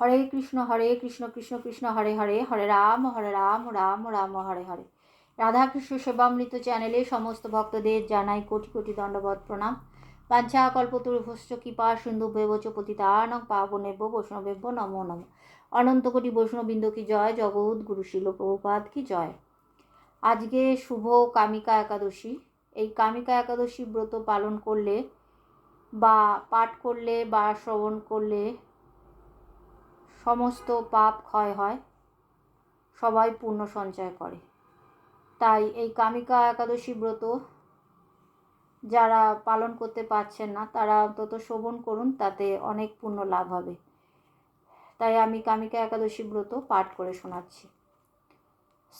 হরে কৃষ্ণ হরে কৃষ্ণ কৃষ্ণ কৃষ্ণ, হরে হরে হরে রাম হরে রাম রাম রাম, হরে হরে। রাধাকৃষ্ণ সেবামৃত চ্যানেলে সমস্ত ভক্তদের জানাই কোটি কোটি দণ্ডবত প্রণাম। বাঞ্ছা কল্পতরুভশ্চ কৃপা, সিন্ধু বেবচ পতিতানং পাবনেব্য বৈষ্ণবেব্য নমো, নম। অনন্ত কোটি বৈষ্ণববৃন্দ কি জয়? জগৎ গুরুশীল প্রভুপাদ কি জয়? আজকে শুভ কামিকা একাদশী। এই কামিকা একাদশী ব্রত পালন করলে বা পাঠ করলে বা শ্রবণ করলে সমস্ত পাপ ক্ষয় হয়, সবাই পুণ্য সঞ্চয় করে। তাই এই কামিকা একাদশী ব্রত যারা পালন করতে পারছেন না, তারা অন্তত শোভন করুন, তাতে অনেক পুণ্য লাভ হবে। তাই আমি কামিকা একাদশী ব্রত পাঠ করে শোনাচ্ছি।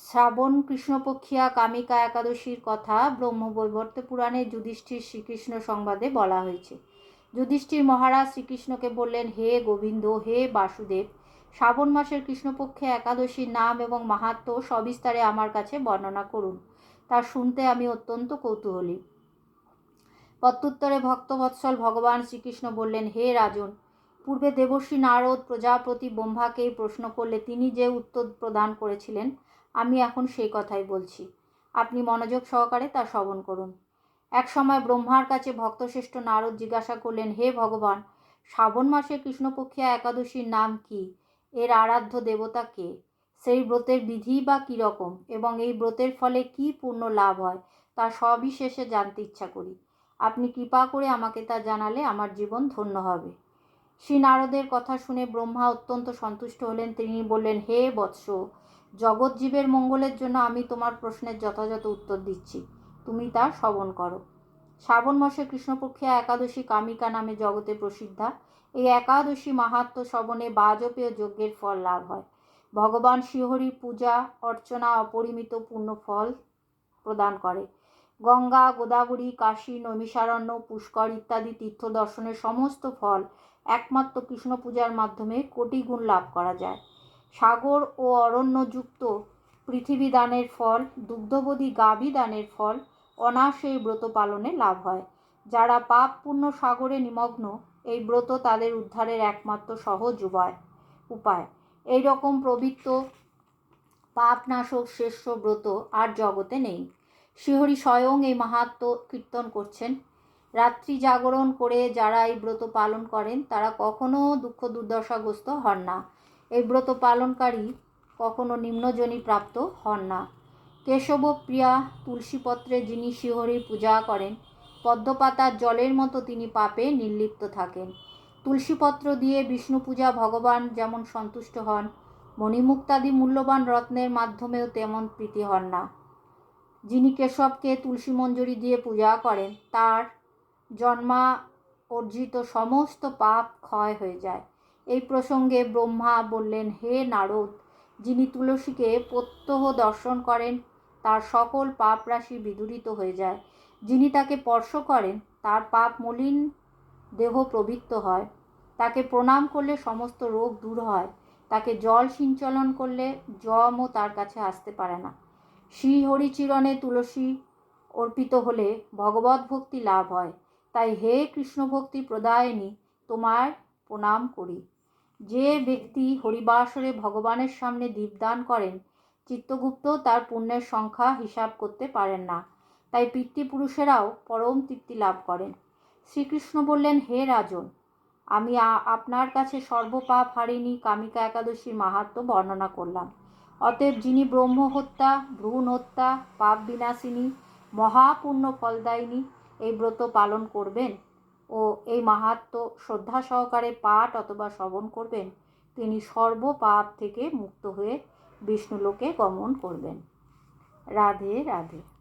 শ্রাবণ কৃষ্ণপক্ষিয়া কামিকা একাদশীর কথা ব্রহ্মবৈবর্ত পুরাণে যুধিষ্ঠির শ্রীকৃষ্ণ সংবাদে বলা হয়েছে। যুধিষ্ঠির মহারাজ শ্রীকৃষ্ণকে বললেন, হে গোবিন্দ, হে বাসুদেব শ্রাবণ মাসের কৃষ্ণপক্ষে একাদশীর নাম এবং মাহাত্ম সবিস্তারে আমার কাছে বর্ণনা করুন। তা শুনতে আমি অত্যন্ত কৌতূহলী। প্রত্যুত্তরে ভক্তবৎসল ভগবান শ্রীকৃষ্ণ বললেন, হে রাজন, পূর্বে দেবশ্রী নারদ প্রজাপতি ব্রহ্মাকে প্রশ্ন করলে তিনি যে উত্তর প্রদান করেছিলেন, আমি এখন সেই কথাই বলছি। আপনি মনোযোগ সহকারে তা শ্রবণ করুন। এক সময় ব্রহ্মার কাছে ভক্তশ্রেষ্ঠ নারদ জিজ্ঞাসা করলেন, হে ভগবান, শ্রাবণ মাসে কৃষ্ণপক্ষিয়া একাদশীর নাম কি? এর আরাধ্য দেবতা কে? সেই ব্রতের বিধি বা কীরকম এবং এই ব্রতের ফলে কি পূর্ণ লাভ হয়? তা সবিশেষে জানতে ইচ্ছা করি। আপনি কৃপা করে আমাকে তা জানালে আমার জীবন ধন্য হবে। শ্রী নারদের কথা শুনে ব্রহ্মা অত্যন্ত সন্তুষ্ট হলেন। তিনি বললেন, হে বৎস জগৎজীবের মঙ্গলের জন্য আমি তোমার প্রশ্নের যথাযথ উত্তর দিচ্ছি। তুমি তা শ্রবণ করো। শ্রাবণ মাসে কৃষ্ণপক্ষে একাদশী কামিকা নামে জগতে প্রসিদ্ধা। এই একাদশী মাহাত্ম শ্রবণে বাজপেয় যজ্ঞের ফল লাভ হয়। ভগবান শ্রীহরির পূজা, অর্চনা, অপরিমিত পূর্ণ ফল প্রদান করে। গঙ্গা, গোদাবরী, কাশী, নৈমিষারণ্য, পুষ্কর ইত্যাদি তীর্থ দর্শনের সমস্ত ফল একমাত্র কৃষ্ণ পূজার মাধ্যমে কোটি গুণ লাভ করা যায়। সাগর ও অরণ্যযুক্ত পৃথিবী দানের ফল, দুগ্ধবতী গাভী দানের ফল অনায়াসে ব্রত পালনে লাভ হয়। যারা পাপ পূর্ণ সাগরে নিমগ্ন, এই ব্রত তাদের উদ্ধারের একমাত্র সহজ উপায় উপায়। এই রকম প্রবৃত্ত পাপনাশক শ্রেষ্ঠ ব্রত আর জগতে নেই। শ্রীহরি স্বয়ং এই মাহাত্ম কীর্তন করছেন। রাত্রি জাগরণ করে যারা এই ব্রত পালন করেন, তারা কখনো দুঃখ দুর্দশাগ্রস্ত হন না। এই ব্রত পালনকারী কখনো নিম্নজনী প্রাপ্ত হন না। কেশব প্রিয়া তুলসীপত্রে যিনি শিহরির পূজা করেন, পদ্মপাতার জলের মতো তিনি পাপে নির্লিপ্ত থাকেন। তুলসীপত্র দিয়ে বিষ্ণু পূজা ভগবান যেমন সন্তুষ্ট হন, মণিমুক্তাদি মূল্যবান রত্নের মাধ্যমেও তেমন প্রীতি হন না। যিনি কেশবকে তুলসী মঞ্জুরি দিয়ে পূজা করেন, তার জন্মা অর্জিত সমস্ত পাপ ক্ষয় হয়ে যায়। এই প্রসঙ্গে ব্রহ্মা বললেন, হে নারদ, যিনি তুলসীকে প্রত্যহ দর্শন করেন তার সকল পাপ রাশি বিদূরিত হয়ে যায়। যিনি তাকে স্পর্শ করেন, তার পাপ মলিন দেহ প্রবৃত্ত হয়। তাকে প্রণাম করলে সমস্ত রোগ দূর হয়। তাকে জল সিঞ্চলন করলে জমও তার কাছে আসতে পারে না। শ্রী হরিচিরণে তুলসী অর্পিত হলে ভগবত ভক্তি লাভ হয়। তাই হে কৃষ্ণ ভক্তি প্রদায়নী, তোমার প্রণাম করি। যে ব্যক্তি হরিবাসরে ভগবানের সামনে দীপদান করেন চিত্তগুপ্ত তার পুণ্যের সংখ্যা হিসাব করতে পারেন না। তাই পিতৃপুরুষেরাও পরম তৃপ্তি লাভ করেন। শ্রীকৃষ্ণ বললেন, হে রাজন, আমি আপনার কাছে সর্বপাপ হারিনি কামিকা একাদশীর মাহাত্ম বর্ণনা করলাম। অতএব যিনি ব্রহ্ম হত্যা ভ্রূণ হত্যা পাপ বিনাশিনী মহাপূর্ণ ফলদায়িনী এই ব্রত পালন করবেন ও এই মাহাত্ম শ্রদ্ধা সহকারে পাঠ অথবা শ্রবণ করবেন, তিনি সর্বপাপ থেকে মুক্ত হয়ে বিষ্ণুলোকে গমন করবেন। রাধে রাধে।